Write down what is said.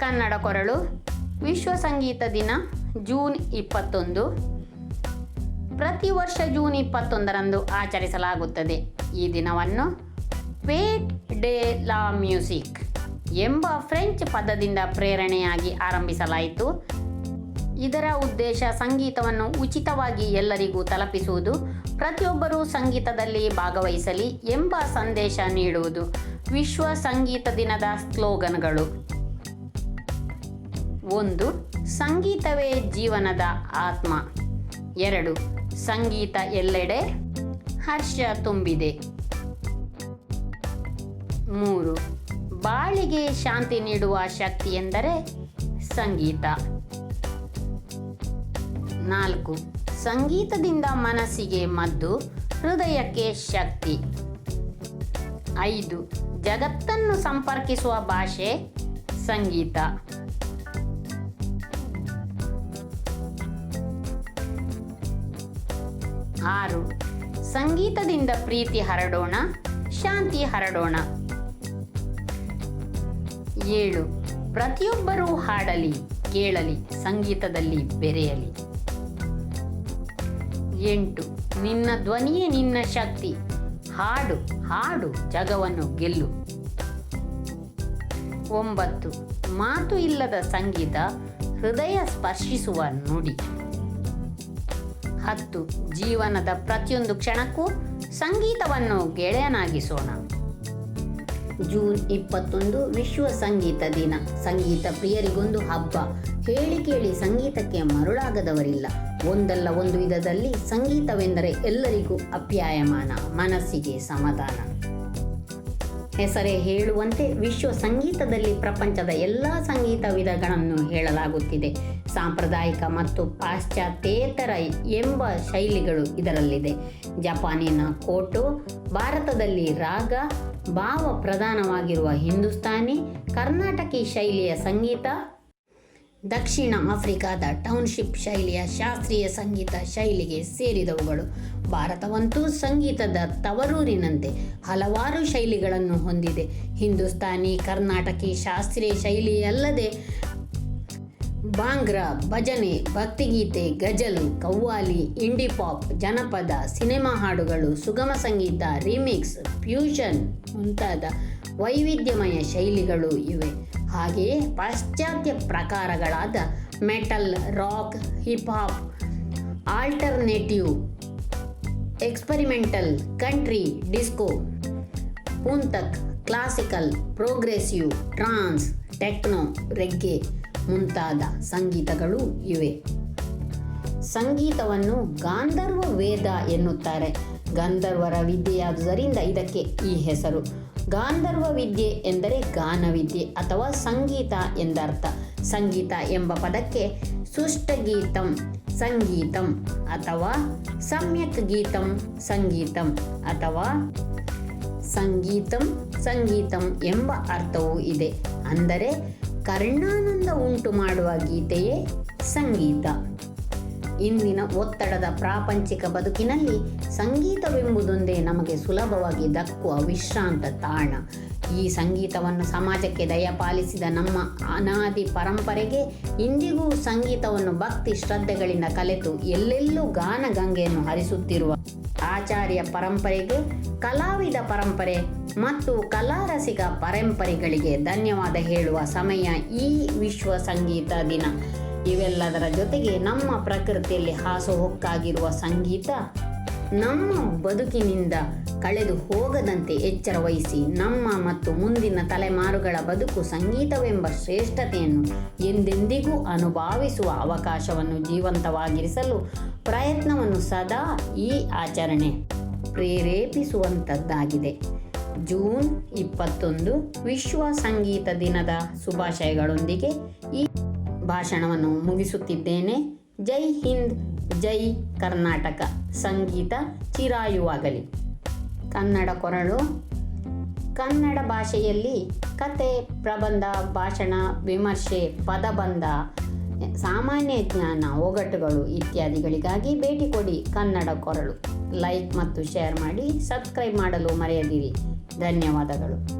ಕನ್ನಡ ಕೊರಳು, ವಿಶ್ವ ಸಂಗೀತ ದಿನ, ಜೂನ್ ಇಪ್ಪತ್ತೊಂದು. ಪ್ರತಿ ವರ್ಷ ಜೂನ್ ಇಪ್ಪತ್ತೊಂದರಂದು ಆಚರಿಸಲಾಗುತ್ತದೆ. ಈ ದಿನವನ್ನು ಪೇಟ್ ಡೇ ಲಾ ಮ್ಯೂಸಿಕ್ ಎಂಬ ಫ್ರೆಂಚ್ ಪದದಿಂದ ಪ್ರೇರಣೆಯಾಗಿ ಆರಂಭಿಸಲಾಯಿತು. ಇದರ ಉದ್ದೇಶ ಸಂಗೀತವನ್ನು ಉಚಿತವಾಗಿ ಎಲ್ಲರಿಗೂ ತಲುಪಿಸುವುದು, ಪ್ರತಿಯೊಬ್ಬರೂ ಸಂಗೀತದಲ್ಲಿ ಭಾಗವಹಿಸಲಿ ಎಂಬ ಸಂದೇಶ ನೀಡುವುದು. ವಿಶ್ವ ಸಂಗೀತ ದಿನದ ಸ್ಲೋಗನ್ಗಳು. ಒಂದು, ಸಂಗೀತವೇ ಜೀವನದ ಆತ್ಮ. ಎರಡು, ಸಂಗೀತ ಎಲ್ಲೆಡೆ ಹರ್ಷ ತುಂಬಿದೆ. ಮೂರು, ಬಾಳಿಗೆ ಶಾಂತಿ ನೀಡುವ ಶಕ್ತಿ ಎಂದರೆ ಸಂಗೀತ. ನಾಲ್ಕು, ಸಂಗೀತದಿಂದ ಮನಸ್ಸಿಗೆ ಮದ್ದು, ಹೃದಯಕ್ಕೆ ಶಕ್ತಿ. ಐದು, ಜಗತ್ತನ್ನು ಸಂಪರ್ಕಿಸುವ ಭಾಷೆ ಸಂಗೀತ. ಆರು. ಸಂಗೀತದಿಂದ ಪ್ರೀತಿ ಹರಡೋಣ, ಶಾಂತಿ ಹರಡೋಣ. ಏಳು. ಪ್ರತಿಯೊಬ್ಬರೂ ಹಾಡಲಿ, ಕೇಳಲಿ, ಸಂಗೀತದಲ್ಲಿ ಬೆರೆಯಲಿ. ಎಂಟು. ನಿನ್ನ ಧ್ವನಿಯೇ ನಿನ್ನ ಶಕ್ತಿ. ಹಾಡು ಹಾಡು, ಜಗವನ್ನು ಗೆಲ್ಲು. ಒಂಬತ್ತು. ಮಾತು ಇಲ್ಲದ ಸಂಗೀತ, ಹೃದಯ ಸ್ಪರ್ಶಿಸುವ ನುಡಿ. ಹತ್ತು ಜೀವನದ ಪ್ರತಿಯೊಂದು ಕ್ಷಣಕ್ಕೂ ಸಂಗೀತವನ್ನು ಗೆಳೆಯನಾಗಿಸೋಣ. ಜೂನ್ ಇಪ್ಪತ್ತೊಂದು ವಿಶ್ವ ಸಂಗೀತ ದಿನ. ಸಂಗೀತ ಪ್ರಿಯರಿಗೊಂದು ಹಬ್ಬ. ಹೇಳಿ ಕೇಳಿ ಸಂಗೀತಕ್ಕೆ ಮರುಳಾಗದವರಿಲ್ಲ. ಒಂದಲ್ಲ ಒಂದು ವಿಧದಲ್ಲಿ ಸಂಗೀತವೆಂದರೆ ಎಲ್ಲರಿಗೂ ಅಪ್ಯಾಯಮಾನ, ಮನಸ್ಸಿಗೆ ಸಮಾಧಾನ. ಹೆಸರೇ ಹೇಳುವಂತೆ ವಿಶ್ವ ಸಂಗೀತದಲ್ಲಿ ಪ್ರಪಂಚದ ಎಲ್ಲ ಸಂಗೀತ ವಿಧಗಳನ್ನು ಹೇಳಲಾಗುತ್ತಿದೆ. ಸಾಂಪ್ರದಾಯಿಕ ಮತ್ತು ಪಾಶ್ಚಾತ್ಯೇತರ ಎಂಬ ಶೈಲಿಗಳು ಇದರಲ್ಲಿದೆ. ಜಪಾನಿನ ಕೋಟೋ, ಭಾರತದಲ್ಲಿ ರಾಗ ಭಾವ ಪ್ರಧಾನವಾಗಿರುವ ಹಿಂದೂಸ್ತಾನಿ, ಕರ್ನಾಟಕಿ ಶೈಲಿಯ ಸಂಗೀತ ದಕ್ಷಿಣ ಆಫ್ರಿಕಾದ ಟೌನ್ಶಿಪ್ ಶೈಲಿಯ ಶಾಸ್ತ್ರೀಯ ಸಂಗೀತ ಶೈಲಿಗೆ ಸೇರಿದವುಗಳು. ಭಾರತವಂತೂ ಸಂಗೀತದ ತವರೂರಿನಂತೆ ಹಲವಾರು ಶೈಲಿಗಳನ್ನು ಹೊಂದಿದೆ. ಹಿಂದೂಸ್ತಾನಿ, ಕರ್ನಾಟಕಿ ಶಾಸ್ತ್ರೀಯ ಶೈಲಿಯಲ್ಲದೆ ಬಾಂಗ್ರಾ ಭಜನೆ, ಭಕ್ತಿಗೀತೆ, ಗಜಲ್, ಕವ್ವಾಲಿ, ಇಂಡಿ ಪಾಪ್, ಜನಪದ, ಸಿನಿಮಾ ಹಾಡುಗಳು, ಸುಗಮ ಸಂಗೀತ, ರಿಮಿಕ್ಸ್, ಫ್ಯೂಷನ್ ಮುಂತಾದ ವೈವಿಧ್ಯಮಯ ಶೈಲಿಗಳು ಇವೆ. ಹಾಗೆಯೇ ಪಾಶ್ಚಾತ್ಯ ಪ್ರಕಾರಗಳಾದ metal, rock hip hop alternative, experimental, country, disco, ಪುಂತಕ್, classical progressive trance, techno, reggae ಮುಂತಾದ ಸಂಗೀತಗಳು ಇವೆ. ಸಂಗೀತವನ್ನು ಗಾಂಧರ್ವ ವೇದ ಎನ್ನುತ್ತಾರೆ. ಗಂಧರ್ವರ ವಿದ್ಯೆಯಾದುದರಿಂದ ಇದಕ್ಕೆ ಈ ಹೆಸರು. ಗಾಂಧರ್ವ ವಿದ್ಯೆ ಎಂದರೆ ಗಾನವಿದ್ಯೆ ಅಥವಾ ಸಂಗೀತ ಎಂದರ್ಥ. ಸಂಗೀತ ಎಂಬ ಪದಕ್ಕೆ ಸುಷ್ಟಗೀತಂ, ಸಂಗೀತಂ ಅಥವಾ ಸಮ್ಯಕ್ ಗೀತಂ, ಸಂಗೀತಂ ಅಥವಾ ಸಂಗೀತಂ ಸಂಗೀತಂ ಎಂಬ ಅರ್ಥವೂ ಇದೆ. ಅಂದರೆ ಕರ್ಣಾನಂದ ಉಂಟು ಮಾಡುವ ಗೀತೆಯೇ ಸಂಗೀತ. ಇಂದಿನ ಒತ್ತಡದ ಪ್ರಾಪಂಚಿಕ ಬದುಕಿನಲ್ಲಿ ಸಂಗೀತವೆಂಬುದೊಂದೇ ನಮಗೆ ಸುಲಭವಾಗಿ ದಕ್ಕುವ ವಿಶ್ರಾಂತ ತಾಣ. ಈ ಸಂಗೀತವನ್ನು ಸಮಾಜಕ್ಕೆ ದಯಪಾಲಿಸಿದ ನಮ್ಮ ಅನಾದಿ ಪರಂಪರೆಗೆ ಇಂದಿಗೂ ಸಂಗೀತವನ್ನು ಭಕ್ತಿ ಶ್ರದ್ಧೆಗಳಿಂದ ಕಲೆತು ಎಲ್ಲೆಲ್ಲೂ ಗಾನ ಗಂಗೆಯನ್ನು ಹರಿಸುತ್ತಿರುವ ಆಚಾರ್ಯ ಪರಂಪರೆಗೆ, ಕಲಾವಿದ ಪರಂಪರೆ ಮತ್ತು ಕಲಾರಸಿಕ ಪರಂಪರೆಗಳಿಗೆ ಧನ್ಯವಾದ ಹೇಳುವ ಸಮಯ ಈ ವಿಶ್ವ ಸಂಗೀತ ದಿನ. ಇವೆಲ್ಲದರ ಜೊತೆಗೆ ನಮ್ಮ ಪ್ರಕೃತಿಯಲ್ಲಿ ಹಾಸುಹೊಕ್ಕಾಗಿರುವ ಸಂಗೀತ ನಮ್ಮ ಬದುಕಿನಿಂದ ಕಳೆದು ಹೋಗದಂತೆ ಎಚ್ಚರ ವಹಿಸಿ ನಮ್ಮ ಮತ್ತು ಮುಂದಿನ ತಲೆಮಾರುಗಳ ಬದುಕು ಸಂಗೀತವೆಂಬ ಶ್ರೇಷ್ಠತೆಯನ್ನು ಎಂದೆಂದಿಗೂ ಅನುಭವಿಸುವ ಅವಕಾಶವನ್ನು ಜೀವಂತವಾಗಿರಿಸಲು ಪ್ರಯತ್ನವನ್ನು ಸದಾ ಈ ಆಚರಣೆ ಪ್ರೇರೇಪಿಸುವಂಥದ್ದಾಗಿದೆ. ಜೂನ್ ಇಪ್ಪತ್ತೊಂದು ವಿಶ್ವ ಸಂಗೀತ ದಿನದ ಶುಭಾಶಯಗಳೊಂದಿಗೆ ಈ ಭಾಷಣವನ್ನು ಮುಗಿಸುತ್ತಿದ್ದೇನೆ. ಜೈ ಹಿಂದ್, ಜೈ ಕರ್ನಾಟಕ. ಸಂಗೀತ ಚಿರಾಯುವಾಗಲಿ. ಕನ್ನಡ ಕೊರಳು. ಕನ್ನಡ ಭಾಷೆಯಲ್ಲಿ ಕತೆ, ಪ್ರಬಂಧ, ಭಾಷಣ, ವಿಮರ್ಶೆ ಪದಬಂಧ ಸಾಮಾನ್ಯ ಜ್ಞಾನ, ಒಗಟುಗಳು ಇತ್ಯಾದಿಗಳಿಗಾಗಿ ಭೇಟಿ ಕೊಡಿ ಕನ್ನಡ ಕೊರಳು. ಲೈಕ್ ಮತ್ತು ಶೇರ್ ಮಾಡಿ, ಸಬ್ಸ್ಕ್ರೈಬ್ ಮಾಡಲು ಮರೆಯದಿರಿ. ಧನ್ಯವಾದಗಳು.